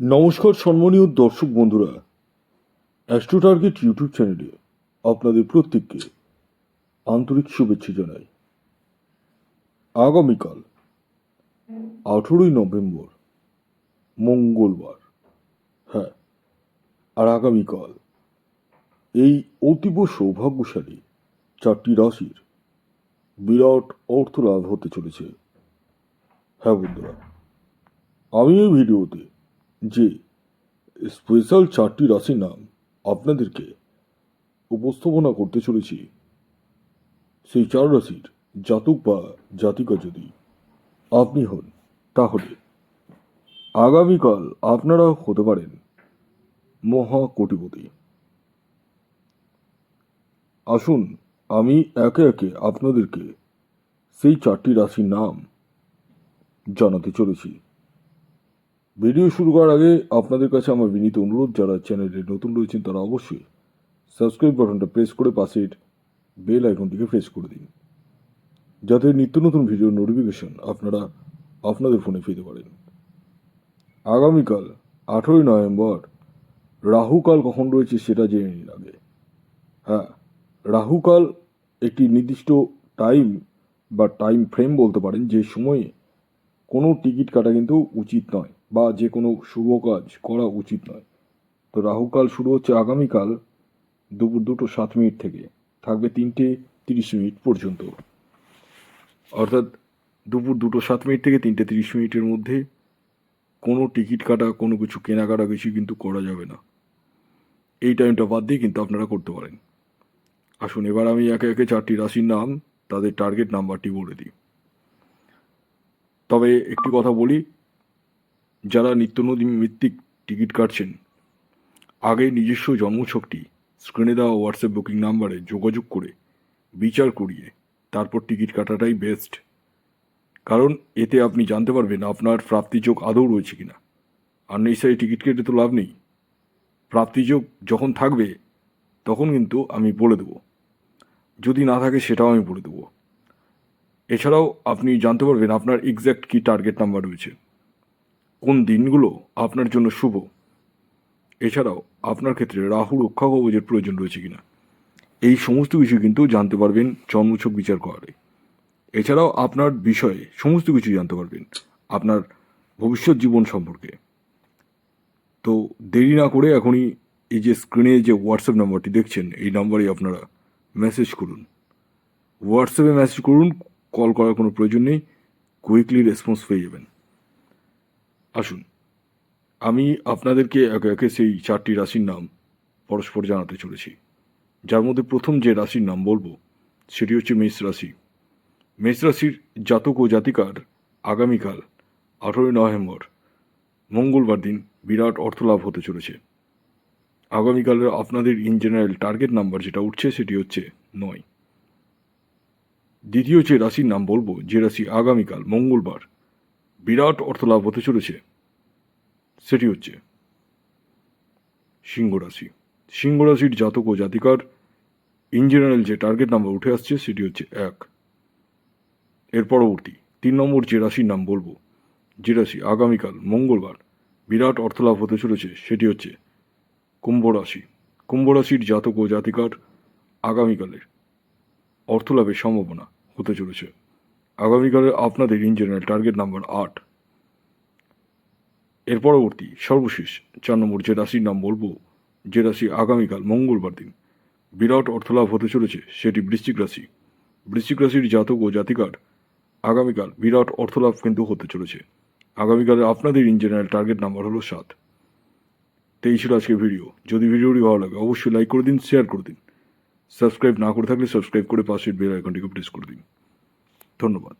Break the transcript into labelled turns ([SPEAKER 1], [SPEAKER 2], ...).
[SPEAKER 1] নমস্কার সম্মানীয় দর্শক বন্ধুরা। অ্যাস্ট্রো টার্গেট ইউটিউব চ্যানেলে আপনাদের প্রত্যেককে আন্তরিক শুভেচ্ছা জানাই। আগামীকাল আঠেরোই নভেম্বর, মঙ্গলবার হ্যাঁ আর আগামীকাল এই অতীব সৌভাগ্যশালী চারটি রাশির বিরাট অর্থ লাভ হতে চলেছে। হ্যাঁ বন্ধুরা, আমি এই ভিডিওতে যে স্পেশাল চারটি রাশির নাম আপনাদেরকে উপস্থাপনা করতে চলেছি। সেই চার রাশির জাতক বা জাতিকা যদি আপনি হন, তাহলে আগামীকাল আপনারা হতে পারেন মহা কোটিপতি আসুন, আমি একে একে আপনাদেরকে সেই চারটি রাশির নাম জানাতে চলেছি। ভিডিও শুরু করার আগে আপনাদের কাছে আমার বিনীত অনুরোধ, যারা চ্যানেলে নতুন রয়েছেন তারা অবশ্যই সাবস্ক্রাইব বাটনটা প্রেস করে পাশের বেল আইকনটিকে প্রেস করে দিন। যাতে নিত্য নতুন ভিডিওর নোটিফিকেশন আপনারা আপনাদের ফোনে পেতে পারেন। আগামীকাল আঠেরোই নভেম্বর রাহুকাল কখন রয়েছে সেটা জেনে নিন আগে। হ্যাঁ রাহুকাল একটি নির্দিষ্ট টাইম বা টাইম ফ্রেম বলতে পারেন যে সময়ে কোনো টিকিট কাটা কিন্তু উচিত নয়। বা যে কোনো শুভ কাজ করা উচিত নয়। তো রাহুকাল শুরু হচ্ছে আগামীকাল দুপুর দুটো সাত মিনিট থেকে। থাকবে তিনটে তিরিশ মিনিট পর্যন্ত। অর্থাৎ দুপুর দুটো সাত মিনিট থেকে তিনটে তিরিশ মিনিটের মধ্যে কোনো টিকিট কাটা, কোনো কিছু কেনাকাটা কিছু কিন্তু করা যাবে না। এই টাইমটা বাদ দিয়ে কিন্তু আপনারা করতে পারেন। আসুন, এবার আমি একে একে চারটি রাশির নাম, তাদের টার্গেট নাম্বারটি বলে দিই। তবে একটি কথা বলি যারা নিত্যনৈমিত্তিক টিকিট কাটছেন আগে নিজস্ব জন্মছকটি স্ক্রিনে দেওয়া হোয়াটসঅ্যাপ বুকিং নাম্বারে যোগাযোগ করে বিচার করিয়ে তারপর টিকিট কাটাটাই বেস্ট কারণ এতে আপনি জানতে পারবেন আপনার প্রাপ্তিযোগ আদৌ রয়েছে কিনা। আর নিশ্চয়ই টিকিট কেটে তো লাভ নেই। প্রাপ্তিযোগ যখন থাকবে, তখন কিন্তু আমি বলে দেবো। যদি না থাকে সেটাও আমি বলে দেবো। এছাড়াও আপনি জানতে পারবেন আপনার এক্স্যাক্ট কী টার্গেট নাম্বার রয়েছে। কোন দিনগুলো আপনার জন্য শুভ? এছাড়াও আপনার ক্ষেত্রে রাহু রক্ষা কবচের প্রয়োজন রয়েছে কিনা? এই সমস্ত কিছু কিন্তু জানতে পারবেন জন্মছক বিচার করারে এছাড়াও আপনার বিষয়ে সমস্ত কিছু জানতে পারবেন আপনার ভবিষ্যৎ জীবন সম্পর্কে। তো দেরি না করে এখনই এই যে স্ক্রিনে যে হোয়াটসঅ্যাপ নাম্বারটি দেখছেন, এই নাম্বারে আপনারা মেসেজ করুন। হোয়াটসঅ্যাপে মেসেজ করুন কল করার কোনো প্রয়োজন নেই কুইকলি রেসপন্স পেয়ে যাবেন। আসুন। আমি আপনাদেরকে একে একে সেই চারটি রাশির নাম পরস্পর জানাতে চলেছি। যার মধ্যে প্রথম যে রাশির নাম বলব, সেটি হচ্ছে মেষ রাশি। মেষ রাশির জাতক ও জাতিকার আগামীকাল আঠেরোই নভেম্বর, মঙ্গলবার দিন বিরাট অর্থলাভ হতে চলেছে। আগামীকালের আপনাদের ইন জেনারেল টার্গেট নাম্বার যেটা উঠছে সেটি হচ্ছে নয়। দ্বিতীয় যে রাশির নাম বলব, যে রাশি আগামীকাল, মঙ্গলবার বিরাট অর্থলাভ হতে চলেছে। সেটি হচ্ছে সিংহ রাশি। সিংহ রাশির জাতক ও জাতিকার ইন জেনারেল যে টার্গেট নাম্বার উঠে আসছে সেটি হচ্ছে এক। এর পরবর্তী তিন নম্বর যে রাশির নাম বলব, যে রাশি আগামীকাল মঙ্গলবার বিরাট অর্থলাভ হতে চলেছে সেটি হচ্ছে কুম্ভ রাশি। কুম্ভ রাশির জাতক ও জাতিকার আগামীকালের অর্থলাভের সম্ভাবনা হতে চলেছে। আগামীকালের আপনাদের ইন জেনারেল টার্গেট নাম্বার আট। এর পরবর্তী, সর্বশেষ, চার নম্বর যে রাশির নাম বলব যে রাশি আগামীকাল, মঙ্গলবার দিন। বিরাট অর্থলাভ হতে চলেছে, সেটি বৃশ্চিক রাশি। বৃশ্চিক রাশির জাতক ও জাতিকার আগামীকাল বিরাট অর্থলাভ কিন্তু হতে চলেছে। আগামীকালের আপনাদের ইন জেনারেল টার্গেট নাম্বার হলো সাত। তো এই ছিল আজকের ভিডিও। যদি ভিডিওটি ভালো লাগে, অবশ্যই লাইক করে দিন, শেয়ার করে দিন। সাবস্ক্রাইব না করে থাকলে সাবস্ক্রাইব করে পাশের বেল আইকনটিকে প্রেস করে দিন। ধন্যবাদ।